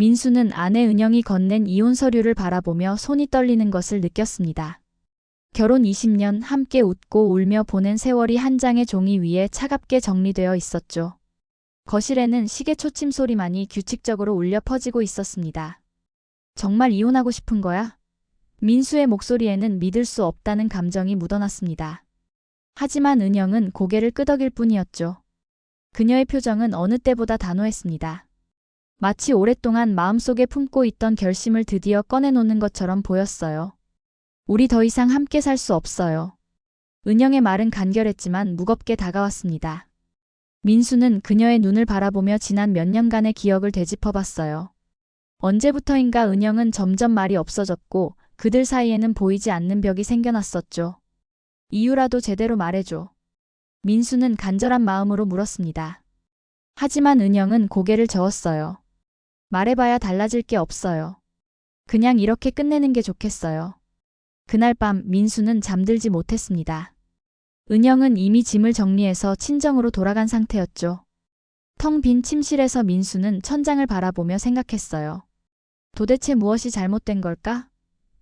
민수는 아내 은영이 건넨 이혼 서류를 바라보며 손이 떨리는 것을 느꼈습니다. 결혼 20년 함께 웃고 울며 보낸 세월이 한 장의 종이 위에 차갑게 정리되어 있었죠. 거실에는 시계 초침 소리만이 규칙적으로 울려 퍼지고 있었습니다. 정말 이혼하고 싶은 거야? 민수의 목소리에는 믿을 수 없다는 감정이 묻어났습니다. 하지만 은영은 고개를 끄덕일 뿐이었죠. 그녀의 표정은 어느 때보다 단호했습니다. 마치 오랫동안 마음속에 품고 있던 결심을 드디어 꺼내놓는 것처럼 보였어요. 우리 더 이상 함께 살 수 없어요. 은영의 말은 간결했지만 무겁게 다가왔습니다. 민수는 그녀의 눈을 바라보며 지난 몇 년간의 기억을 되짚어봤어요. 언제부터인가 은영은 점점 말이 없어졌고 그들 사이에는 보이지 않는 벽이 생겨났었죠. 이유라도 제대로 말해줘. 민수는 간절한 마음으로 물었습니다. 하지만 은영은 고개를 저었어요. 말해봐야 달라질 게 없어요. 그냥 이렇게 끝내는 게 좋겠어요. 그날 밤 민수는 잠들지 못했습니다. 은영은 이미 짐을 정리해서 친정으로 돌아간 상태였죠. 텅 빈 침실에서 민수는 천장을 바라보며 생각했어요. 도대체 무엇이 잘못된 걸까?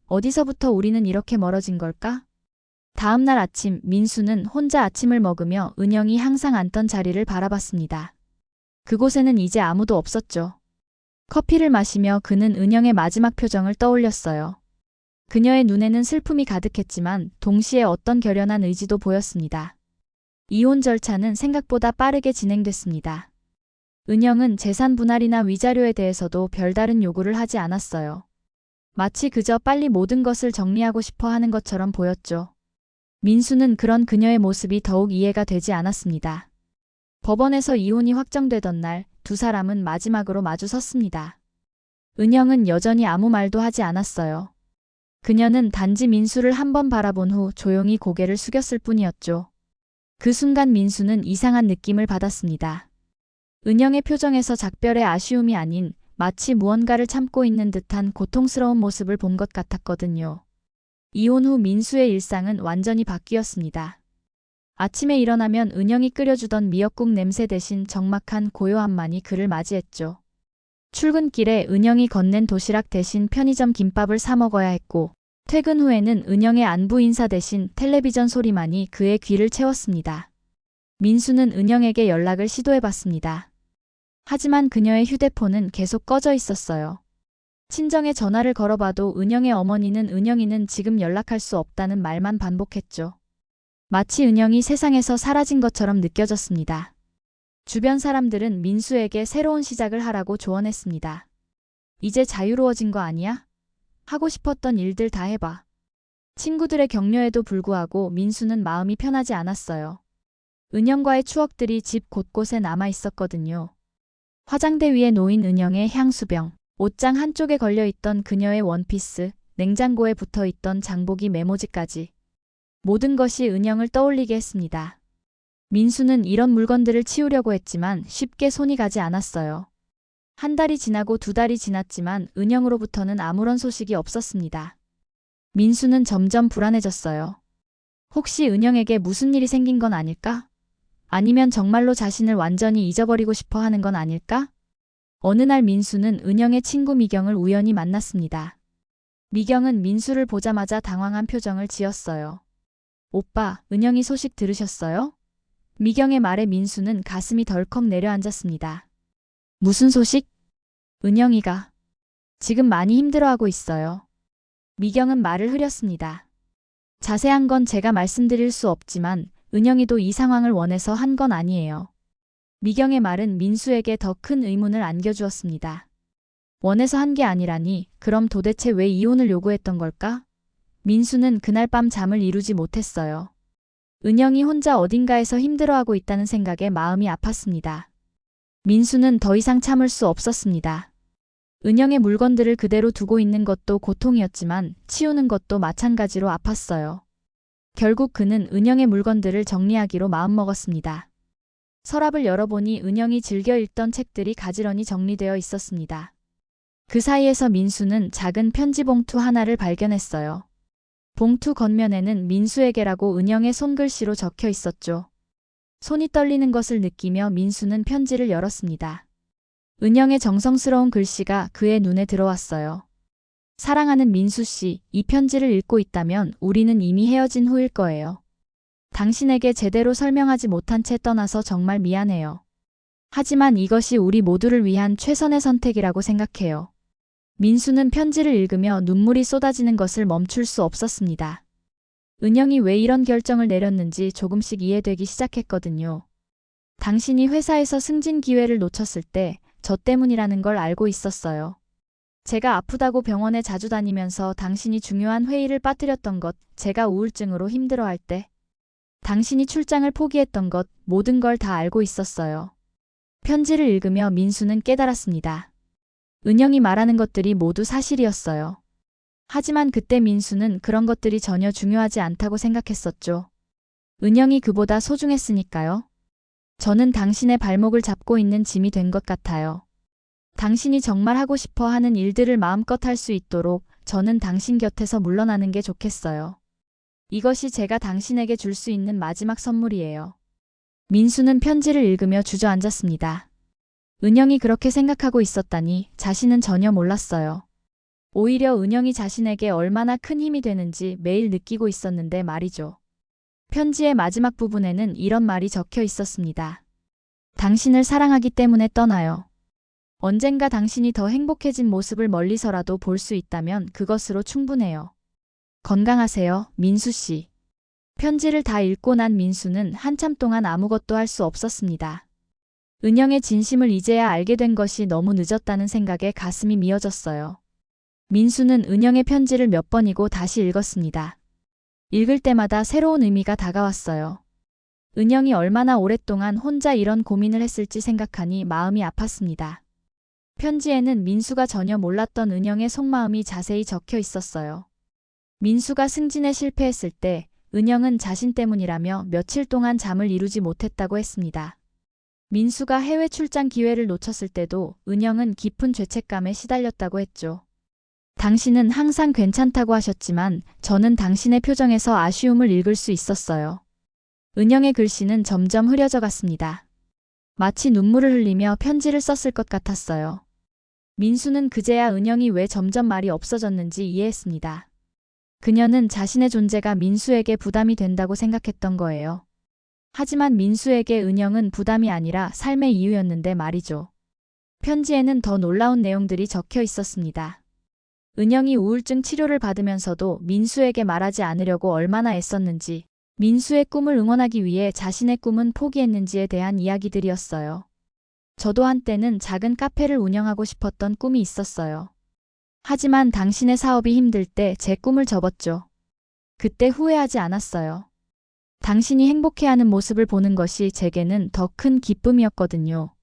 어디서부터 우리는 이렇게 멀어진 걸까? 다음 날 아침 민수는 혼자 아침을 먹으며 은영이 항상 앉던 자리를 바라봤습니다. 그곳에는 이제 아무도 없었죠. 커피를 마시며 그는 은영의 마지막 표정을 떠올렸어요. 그녀의 눈에는 슬픔이 가득했지만 동시에 어떤 결연한 의지도 보였습니다. 이혼 절차는 생각보다 빠르게 진행됐습니다. 은영은 재산 분할이나 위자료에 대해서도 별다른 요구를 하지 않았어요. 마치 그저 빨리 모든 것을 정리하고 싶어 하는 것처럼 보였죠. 민수는 그런 그녀의 모습이 더욱 이해가 되지 않았습니다. 법원에서 이혼이 확정되던 날 두 사람은 마지막으로 마주 섰습니다. 은영은 여전히 아무 말도 하지 않았어요. 그녀는 단지 민수를 한 번 바라본 후 조용히 고개를 숙였을 뿐이었죠. 그 순간 민수는 이상한 느낌을 받았습니다. 은영의 표정에서 작별의 아쉬움이 아닌 마치 무언가를 참고 있는 듯한 고통스러운 모습을 본 것 같았거든요. 이혼 후 민수의 일상은 완전히 바뀌었습니다. 아침에 일어나면 은영이 끓여주던 미역국 냄새 대신 적막한 고요함만이 그를 맞이했죠. 출근길에 은영이 건넨 도시락 대신 편의점 김밥을 사 먹어야 했고, 퇴근 후에는 은영의 안부 인사 대신 텔레비전 소리만이 그의 귀를 채웠습니다. 민수는 은영에게 연락을 시도해봤습니다. 하지만 그녀의 휴대폰은 계속 꺼져 있었어요. 친정에 전화를 걸어봐도 은영의 어머니는 은영이는 지금 연락할 수 없다는 말만 반복했죠. 마치 은영이 세상에서 사라진 것처럼 느껴졌습니다. 주변 사람들은 민수에게 새로운 시작을 하라고 조언했습니다. 이제 자유로워진 거 아니야? 하고 싶었던 일들 다 해봐. 친구들의 격려에도 불구하고 민수는 마음이 편하지 않았어요. 은영과의 추억들이 집 곳곳에 남아 있었거든요. 화장대 위에 놓인 은영의 향수병, 옷장 한쪽에 걸려 있던 그녀의 원피스, 냉장고에 붙어 있던 장보기 메모지까지. 모든 것이 은영을 떠올리게 했습니다. 민수는 이런 물건들을 치우려고 했지만 쉽게 손이 가지 않았어요. 한 달이 지나고 두 달이 지났지만 은영으로부터는 아무런 소식이 없었습니다. 민수는 점점 불안해졌어요. 혹시 은영에게 무슨 일이 생긴 건 아닐까? 아니면 정말로 자신을 완전히 잊어버리고 싶어 하는 건 아닐까? 어느 날 민수는 은영의 친구 미경을 우연히 만났습니다. 미경은 민수를 보자마자 당황한 표정을 지었어요. 오빠, 은영이 소식 들으셨어요? 미경의 말에 민수는 가슴이 덜컥 내려앉았습니다. 무슨 소식? 은영이가 지금 많이 힘들어하고 있어요. 미경은 말을 흐렸습니다. 자세한 건 제가 말씀드릴 수 없지만 은영이도 이 상황을 원해서 한 건 아니에요. 미경의 말은 민수에게 더 큰 의문을 안겨주었습니다. 원해서 한 게 아니라니 그럼 도대체 왜 이혼을 요구했던 걸까? 민수는 그날 밤 잠을 이루지 못했어요. 은영이 혼자 어딘가에서 힘들어하고 있다는 생각에 마음이 아팠습니다. 민수는 더 이상 참을 수 없었습니다. 은영의 물건들을 그대로 두고 있는 것도 고통이었지만 치우는 것도 마찬가지로 아팠어요. 결국 그는 은영의 물건들을 정리하기로 마음먹었습니다. 서랍을 열어보니 은영이 즐겨 읽던 책들이 가지런히 정리되어 있었습니다. 그 사이에서 민수는 작은 편지 봉투 하나를 발견했어요. 봉투 겉면에는 민수에게라고 은영의 손글씨로 적혀 있었죠. 손이 떨리는 것을 느끼며 민수는 편지를 열었습니다. 은영의 정성스러운 글씨가 그의 눈에 들어왔어요. 사랑하는 민수 씨, 이 편지를 읽고 있다면 우리는 이미 헤어진 후일 거예요. 당신에게 제대로 설명하지 못한 채 떠나서 정말 미안해요. 하지만 이것이 우리 모두를 위한 최선의 선택이라고 생각해요. 민수는 편지를 읽으며 눈물이 쏟아지는 것을 멈출 수 없었습니다. 은영이 왜 이런 결정을 내렸는지 조금씩 이해되기 시작했거든요. 당신이 회사에서 승진 기회를 놓쳤을 때 저 때문이라는 걸 알고 있었어요. 제가 아프다고 병원에 자주 다니면서 당신이 중요한 회의를 빠뜨렸던 것, 제가 우울증으로 힘들어할 때, 당신이 출장을 포기했던 것, 모든 걸 다 알고 있었어요. 편지를 읽으며 민수는 깨달았습니다. 은영이 말하는 것들이 모두 사실이었어요. 하지만 그때 민수는 그런 것들이 전혀 중요하지 않다고 생각했었죠. 은영이 그보다 소중했으니까요. 저는 당신의 발목을 잡고 있는 짐이 된 것 같아요. 당신이 정말 하고 싶어 하는 일들을 마음껏 할 수 있도록 저는 당신 곁에서 물러나는 게 좋겠어요. 이것이 제가 당신에게 줄 수 있는 마지막 선물이에요. 민수는 편지를 읽으며 주저앉았습니다. 은영이 그렇게 생각하고 있었다니 자신은 전혀 몰랐어요. 오히려 은영이 자신에게 얼마나 큰 힘이 되는지 매일 느끼고 있었는데 말이죠. 편지의 마지막 부분에는 이런 말이 적혀 있었습니다. 당신을 사랑하기 때문에 떠나요. 언젠가 당신이 더 행복해진 모습을 멀리서라도 볼 수 있다면 그것으로 충분해요. 건강하세요, 민수 씨. 편지를 다 읽고 난 민수는 한참 동안 아무것도 할 수 없었습니다. 은영의 진심을 이제야 알게 된 것이 너무 늦었다는 생각에 가슴이 미어졌어요. 민수는 은영의 편지를 몇 번이고 다시 읽었습니다. 읽을 때마다 새로운 의미가 다가왔어요. 은영이 얼마나 오랫동안 혼자 이런 고민을 했을지 생각하니 마음이 아팠습니다. 편지에는 민수가 전혀 몰랐던 은영의 속마음이 자세히 적혀 있었어요. 민수가 승진에 실패했을 때 은영은 자신 때문이라며 며칠 동안 잠을 이루지 못했다고 했습니다. 민수가 해외 출장 기회를 놓쳤을 때도 은영은 깊은 죄책감에 시달렸다고 했죠. 당신은 항상 괜찮다고 하셨지만 저는 당신의 표정에서 아쉬움을 읽을 수 있었어요. 은영의 글씨는 점점 흐려져 갔습니다. 마치 눈물을 흘리며 편지를 썼을 것 같았어요. 민수는 그제야 은영이 왜 점점 말이 없어졌는지 이해했습니다. 그녀는 자신의 존재가 민수에게 부담이 된다고 생각했던 거예요. 하지만 민수에게 은영은 부담이 아니라 삶의 이유였는데 말이죠. 편지에는 더 놀라운 내용들이 적혀 있었습니다. 은영이 우울증 치료를 받으면서도 민수에게 말하지 않으려고 얼마나 애썼는지, 민수의 꿈을 응원하기 위해 자신의 꿈은 포기했는지에 대한 이야기들이었어요. 저도 한때는 작은 카페를 운영하고 싶었던 꿈이 있었어요. 하지만 당신의 사업이 힘들 때 제 꿈을 접었죠. 그때 후회하지 않았어요. 당신이 행복해하는 모습을 보는 것이 제게는 더 큰 기쁨이었거든요.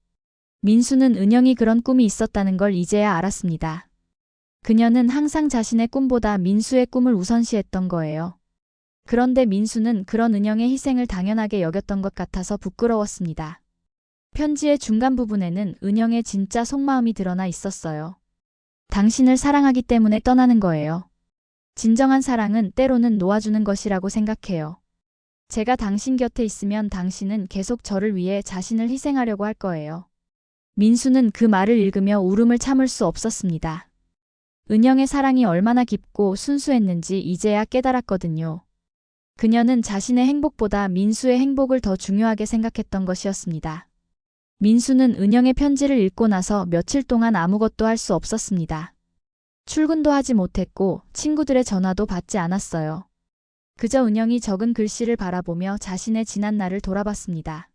민수는 은영이 그런 꿈이 있었다는 걸 이제야 알았습니다. 그녀는 항상 자신의 꿈보다 민수의 꿈을 우선시했던 거예요. 그런데 민수는 그런 은영의 희생을 당연하게 여겼던 것 같아서 부끄러웠습니다. 편지의 중간 부분에는 은영의 진짜 속마음이 드러나 있었어요. 당신을 사랑하기 때문에 떠나는 거예요. 진정한 사랑은 때로는 놓아주는 것이라고 생각해요. 제가 당신 곁에 있으면 당신은 계속 저를 위해 자신을 희생하려고 할 거예요. 민수는 그 말을 읽으며 울음을 참을 수 없었습니다. 은영의 사랑이 얼마나 깊고 순수했는지 이제야 깨달았거든요. 그녀는 자신의 행복보다 민수의 행복을 더 중요하게 생각했던 것이었습니다. 민수는 은영의 편지를 읽고 나서 며칠 동안 아무것도 할 수 없었습니다. 출근도 하지 못했고 친구들의 전화도 받지 않았어요. 그저 은영이 적은 글씨를 바라보며 자신의 지난 날을 돌아봤습니다.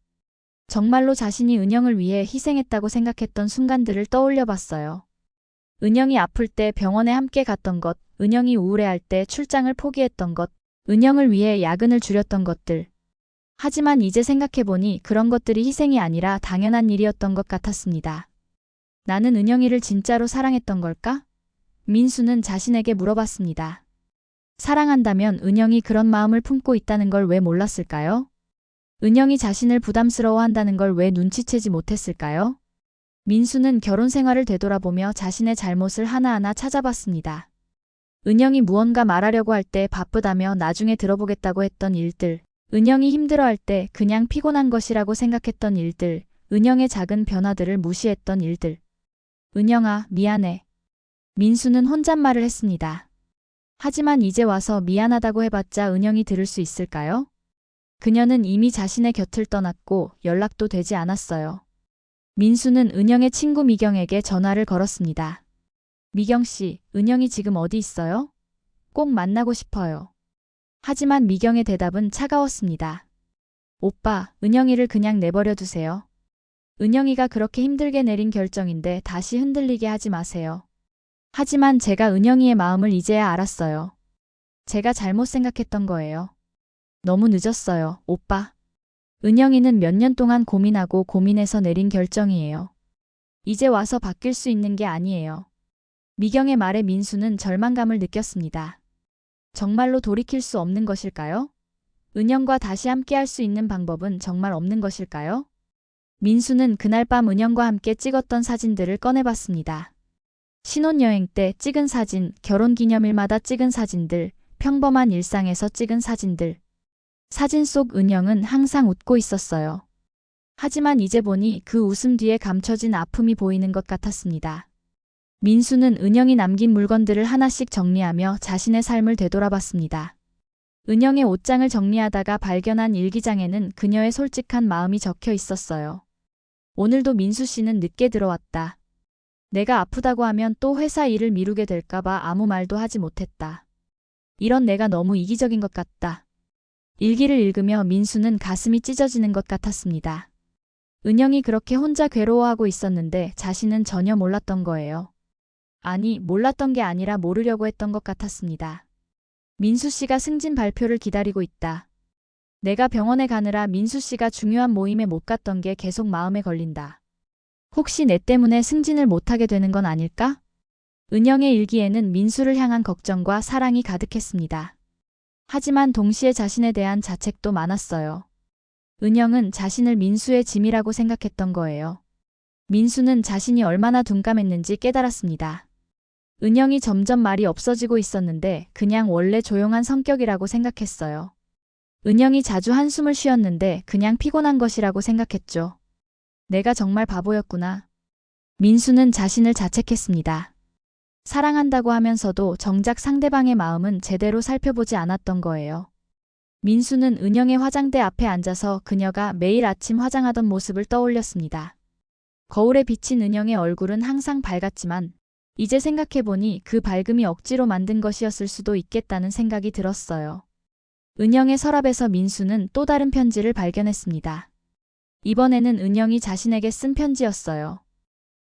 정말로 자신이 은영을 위해 희생했다고 생각했던 순간들을 떠올려 봤어요. 은영이 아플 때 병원에 함께 갔던 것, 은영이 우울해할 때 출장을 포기했던 것, 은영을 위해 야근을 줄였던 것들. 하지만 이제 생각해보니 그런 것들이 희생이 아니라 당연한 일이었던 것 같았습니다. 나는 은영이를 진짜로 사랑했던 걸까? 민수는 자신에게 물어봤습니다. 사랑한다면 은영이 그런 마음을 품고 있다는 걸 왜 몰랐을까요? 은영이 자신을 부담스러워한다는 걸 왜 눈치채지 못했을까요? 민수는 결혼 생활을 되돌아보며 자신의 잘못을 하나하나 찾아봤습니다. 은영이 무언가 말하려고 할 때 바쁘다며 나중에 들어보겠다고 했던 일들, 은영이 힘들어할 때 그냥 피곤한 것이라고 생각했던 일들, 은영의 작은 변화들을 무시했던 일들, 은영아, 미안해. 민수는 혼잣말을 했습니다. 하지만 이제 와서 미안하다고 해봤자 은영이 들을 수 있을까요? 그녀는 이미 자신의 곁을 떠났고 연락도 되지 않았어요. 민수는 은영의 친구 미경에게 전화를 걸었습니다. 미경 씨, 은영이 지금 어디 있어요? 꼭 만나고 싶어요. 하지만 미경의 대답은 차가웠습니다. 오빠, 은영이를 그냥 내버려 두세요. 은영이가 그렇게 힘들게 내린 결정인데 다시 흔들리게 하지 마세요. 하지만 제가 은영이의 마음을 이제야 알았어요. 제가 잘못 생각했던 거예요. 너무 늦었어요, 오빠. 은영이는 몇 년 동안 고민하고 고민해서 내린 결정이에요. 이제 와서 바뀔 수 있는 게 아니에요. 미경의 말에 민수는 절망감을 느꼈습니다. 정말로 돌이킬 수 없는 것일까요? 은영과 다시 함께 할 수 있는 방법은 정말 없는 것일까요? 민수는 그날 밤 은영과 함께 찍었던 사진들을 꺼내봤습니다. 신혼여행 때 찍은 사진, 결혼 기념일마다 찍은 사진들, 평범한 일상에서 찍은 사진들. 사진 속 은영은 항상 웃고 있었어요. 하지만 이제 보니 그 웃음 뒤에 감춰진 아픔이 보이는 것 같았습니다. 민수는 은영이 남긴 물건들을 하나씩 정리하며 자신의 삶을 되돌아봤습니다. 은영의 옷장을 정리하다가 발견한 일기장에는 그녀의 솔직한 마음이 적혀 있었어요. 오늘도 민수 씨는 늦게 들어왔다. 내가 아프다고 하면 또 회사 일을 미루게 될까봐 아무 말도 하지 못했다. 이런 내가 너무 이기적인 것 같다. 일기를 읽으며 민수는 가슴이 찢어지는 것 같았습니다. 은영이 그렇게 혼자 괴로워하고 있었는데 자신은 전혀 몰랐던 거예요. 아니, 몰랐던 게 아니라 모르려고 했던 것 같았습니다. 민수 씨가 승진 발표를 기다리고 있다. 내가 병원에 가느라 민수 씨가 중요한 모임에 못 갔던 게 계속 마음에 걸린다. 혹시 내 때문에 승진을 못하게 되는 건 아닐까? 은영의 일기에는 민수를 향한 걱정과 사랑이 가득했습니다. 하지만 동시에 자신에 대한 자책도 많았어요. 은영은 자신을 민수의 짐이라고 생각했던 거예요. 민수는 자신이 얼마나 둔감했는지 깨달았습니다. 은영이 점점 말이 없어지고 있었는데 그냥 원래 조용한 성격이라고 생각했어요. 은영이 자주 한숨을 쉬었는데 그냥 피곤한 것이라고 생각했죠. 내가 정말 바보였구나. 민수는 자신을 자책했습니다. 사랑한다고 하면서도 정작 상대방의 마음은 제대로 살펴보지 않았던 거예요. 민수는 은영의 화장대 앞에 앉아서 그녀가 매일 아침 화장하던 모습을 떠올렸습니다. 거울에 비친 은영의 얼굴은 항상 밝았지만 이제 생각해보니 그 밝음이 억지로 만든 것이었을 수도 있겠다는 생각이 들었어요. 은영의 서랍에서 민수는 또 다른 편지를 발견했습니다. 이번에는 은영이 자신에게 쓴 편지였어요.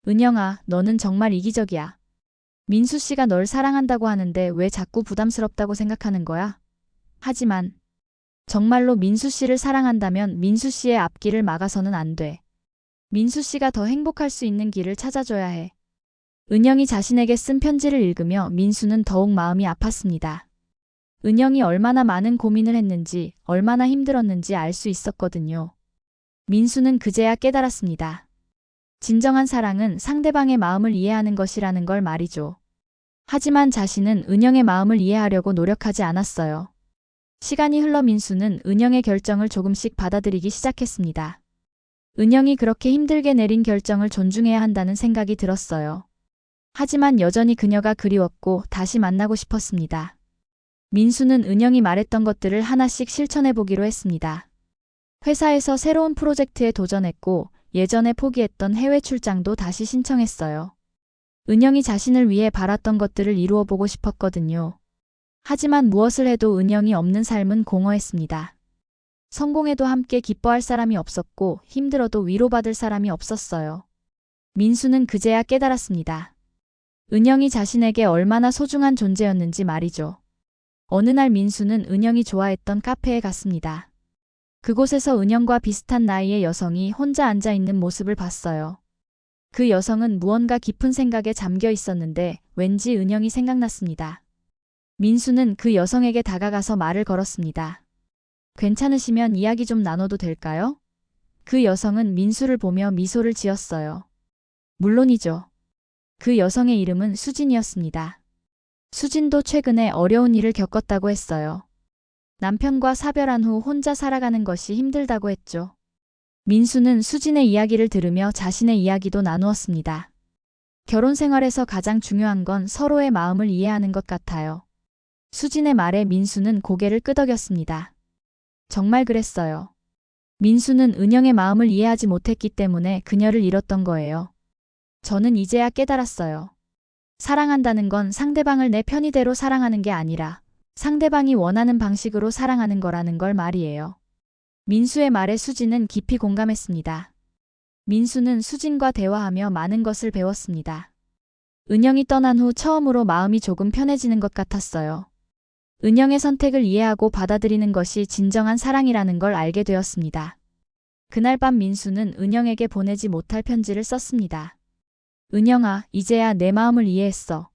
은영아, 너는 정말 이기적이야. 민수 씨가 널 사랑한다고 하는데 왜 자꾸 부담스럽다고 생각하는 거야? 하지만 정말로 민수 씨를 사랑한다면 민수 씨의 앞길을 막아서는 안 돼. 민수 씨가 더 행복할 수 있는 길을 찾아줘야 해. 은영이 자신에게 쓴 편지를 읽으며 민수는 더욱 마음이 아팠습니다. 은영이 얼마나 많은 고민을 했는지, 얼마나 힘들었는지 알 수 있었거든요. 민수는 그제야 깨달았습니다. 진정한 사랑은 상대방의 마음을 이해하는 것이라는 걸 말이죠. 하지만 자신은 은영의 마음을 이해하려고 노력하지 않았어요. 시간이 흘러 민수는 은영의 결정을 조금씩 받아들이기 시작했습니다. 은영이 그렇게 힘들게 내린 결정을 존중해야 한다는 생각이 들었어요. 하지만 여전히 그녀가 그리웠고 다시 만나고 싶었습니다. 민수는 은영이 말했던 것들을 하나씩 실천해 보기로 했습니다. 회사에서 새로운 프로젝트에 도전했고 예전에 포기했던 해외 출장도 다시 신청했어요. 은영이 자신을 위해 바랐던 것들을 이루어 보고 싶었거든요. 하지만 무엇을 해도 은영이 없는 삶은 공허했습니다. 성공해도 함께 기뻐할 사람이 없었고 힘들어도 위로받을 사람이 없었어요. 민수는 그제야 깨달았습니다. 은영이 자신에게 얼마나 소중한 존재였는지 말이죠. 어느 날 민수는 은영이 좋아했던 카페에 갔습니다. 그곳에서 은영과 비슷한 나이의 여성이 혼자 앉아 있는 모습을 봤어요. 그 여성은 무언가 깊은 생각에 잠겨 있었는데 왠지 은영이 생각났습니다. 민수는 그 여성에게 다가가서 말을 걸었습니다. 괜찮으시면 이야기 좀 나눠도 될까요? 그 여성은 민수를 보며 미소를 지었어요. 물론이죠. 그 여성의 이름은 수진이었습니다. 수진도 최근에 어려운 일을 겪었다고 했어요. 남편과 사별한 후 혼자 살아가는 것이 힘들다고 했죠. 민수는 수진의 이야기를 들으며 자신의 이야기도 나누었습니다. 결혼 생활에서 가장 중요한 건 서로의 마음을 이해하는 것 같아요. 수진의 말에 민수는 고개를 끄덕였습니다. 정말 그랬어요. 민수는 은영의 마음을 이해하지 못했기 때문에 그녀를 잃었던 거예요. 저는 이제야 깨달았어요. 사랑한다는 건 상대방을 내 편의대로 사랑하는 게 아니라 상대방이 원하는 방식으로 사랑하는 거라는 걸 말이에요. 민수의 말에 수진은 깊이 공감했습니다. 민수는 수진과 대화하며 많은 것을 배웠습니다. 은영이 떠난 후 처음으로 마음이 조금 편해지는 것 같았어요. 은영의 선택을 이해하고 받아들이는 것이 진정한 사랑이라는 걸 알게 되었습니다. 그날 밤 민수는 은영에게 보내지 못할 편지를 썼습니다. 은영아, 이제야 내 마음을 이해했어.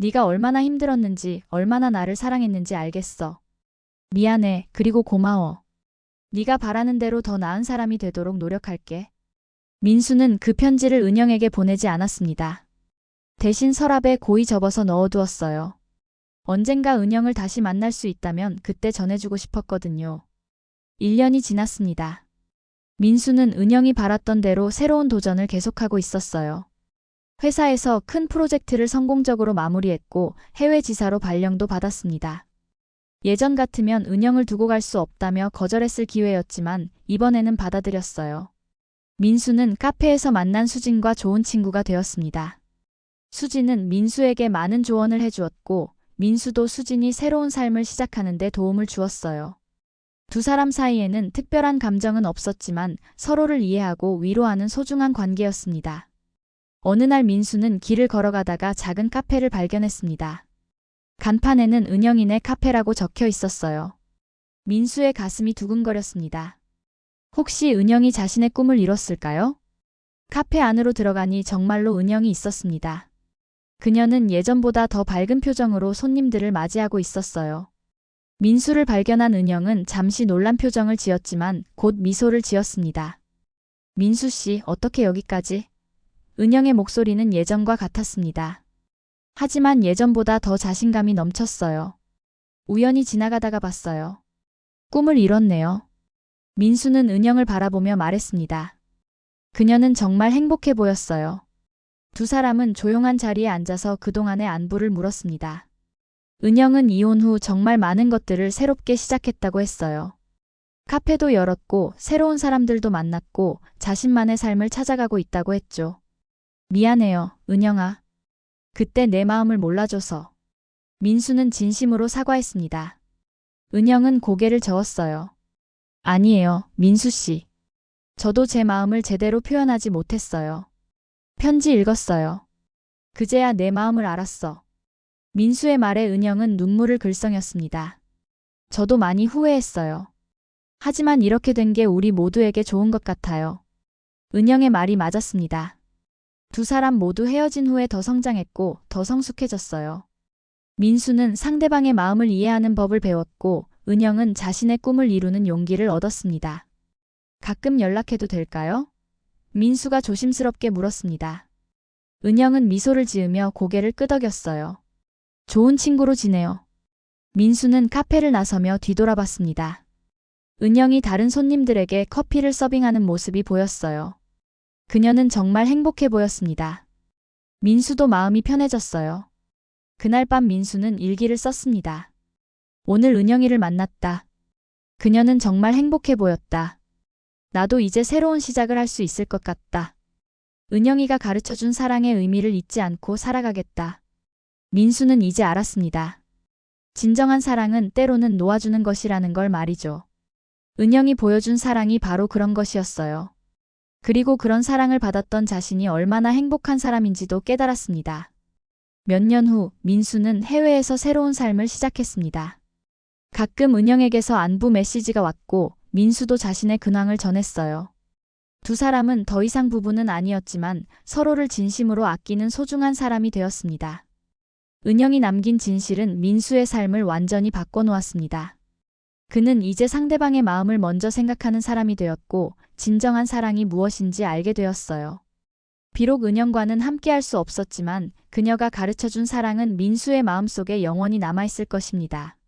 네가 얼마나 힘들었는지, 얼마나 나를 사랑했는지 알겠어. 미안해, 그리고 고마워. 네가 바라는 대로 더 나은 사람이 되도록 노력할게. 민수는 그 편지를 은영에게 보내지 않았습니다. 대신 서랍에 고이 접어서 넣어두었어요. 언젠가 은영을 다시 만날 수 있다면 그때 전해주고 싶었거든요. 1년이 지났습니다. 민수는 은영이 바랐던 대로 새로운 도전을 계속하고 있었어요. 회사에서 큰 프로젝트를 성공적으로 마무리했고 해외 지사로 발령도 받았습니다. 예전 같으면 은영을 두고 갈 수 없다며 거절했을 기회였지만 이번에는 받아들였어요. 민수는 카페에서 만난 수진과 좋은 친구가 되었습니다. 수진은 민수에게 많은 조언을 해주었고 민수도 수진이 새로운 삶을 시작하는데 도움을 주었어요. 두 사람 사이에는 특별한 감정은 없었지만 서로를 이해하고 위로하는 소중한 관계였습니다. 어느 날 민수는 길을 걸어가다가 작은 카페를 발견했습니다. 간판에는 은영인의 카페라고 적혀 있었어요. 민수의 가슴이 두근거렸습니다. 혹시 은영이 자신의 꿈을 이뤘을까요? 카페 안으로 들어가니 정말로 은영이 있었습니다. 그녀는 예전보다 더 밝은 표정으로 손님들을 맞이하고 있었어요. 민수를 발견한 은영은 잠시 놀란 표정을 지었지만 곧 미소를 지었습니다. 민수 씨, 어떻게 여기까지? 은영의 목소리는 예전과 같았습니다. 하지만 예전보다 더 자신감이 넘쳤어요. 우연히 지나가다가 봤어요. 꿈을 이뤘네요. 민수는 은영을 바라보며 말했습니다. 그녀는 정말 행복해 보였어요. 두 사람은 조용한 자리에 앉아서 그동안의 안부를 물었습니다. 은영은 이혼 후 정말 많은 것들을 새롭게 시작했다고 했어요. 카페도 열었고 새로운 사람들도 만났고 자신만의 삶을 찾아가고 있다고 했죠. 미안해요, 은영아. 그때 내 마음을 몰라줘서. 민수는 진심으로 사과했습니다. 은영은 고개를 저었어요. 아니에요, 민수 씨. 저도 제 마음을 제대로 표현하지 못했어요. 편지 읽었어요. 그제야 내 마음을 알았어. 민수의 말에 은영은 눈물을 글썽였습니다. 저도 많이 후회했어요. 하지만 이렇게 된 게 우리 모두에게 좋은 것 같아요. 은영의 말이 맞았습니다. 두 사람 모두 헤어진 후에 더 성장했고 더 성숙해졌어요. 민수는 상대방의 마음을 이해하는 법을 배웠고 은영은 자신의 꿈을 이루는 용기를 얻었습니다. 가끔 연락해도 될까요? 민수가 조심스럽게 물었습니다. 은영은 미소를 지으며 고개를 끄덕였어요. 좋은 친구로 지내요. 민수는 카페를 나서며 뒤돌아봤습니다. 은영이 다른 손님들에게 커피를 서빙하는 모습이 보였어요. 그녀는 정말 행복해 보였습니다. 민수도 마음이 편해졌어요. 그날 밤 민수는 일기를 썼습니다. 오늘 은영이를 만났다. 그녀는 정말 행복해 보였다. 나도 이제 새로운 시작을 할 수 있을 것 같다. 은영이가 가르쳐준 사랑의 의미를 잊지 않고 살아가겠다. 민수는 이제 알았습니다. 진정한 사랑은 때로는 놓아주는 것이라는 걸 말이죠. 은영이 보여준 사랑이 바로 그런 것이었어요. 그리고 그런 사랑을 받았던 자신이 얼마나 행복한 사람인지도 깨달았습니다. 몇 년 후 민수는 해외에서 새로운 삶을 시작했습니다. 가끔 은영에게서 안부 메시지가 왔고 민수도 자신의 근황을 전했어요. 두 사람은 더 이상 부부는 아니었지만 서로를 진심으로 아끼는 소중한 사람이 되었습니다. 은영이 남긴 진실은 민수의 삶을 완전히 바꿔놓았습니다. 그는 이제 상대방의 마음을 먼저 생각하는 사람이 되었고 진정한 사랑이 무엇인지 알게 되었어요. 비록 은영과는 함께할 수 없었지만 그녀가 가르쳐준 사랑은 민수의 마음속에 영원히 남아있을 것입니다.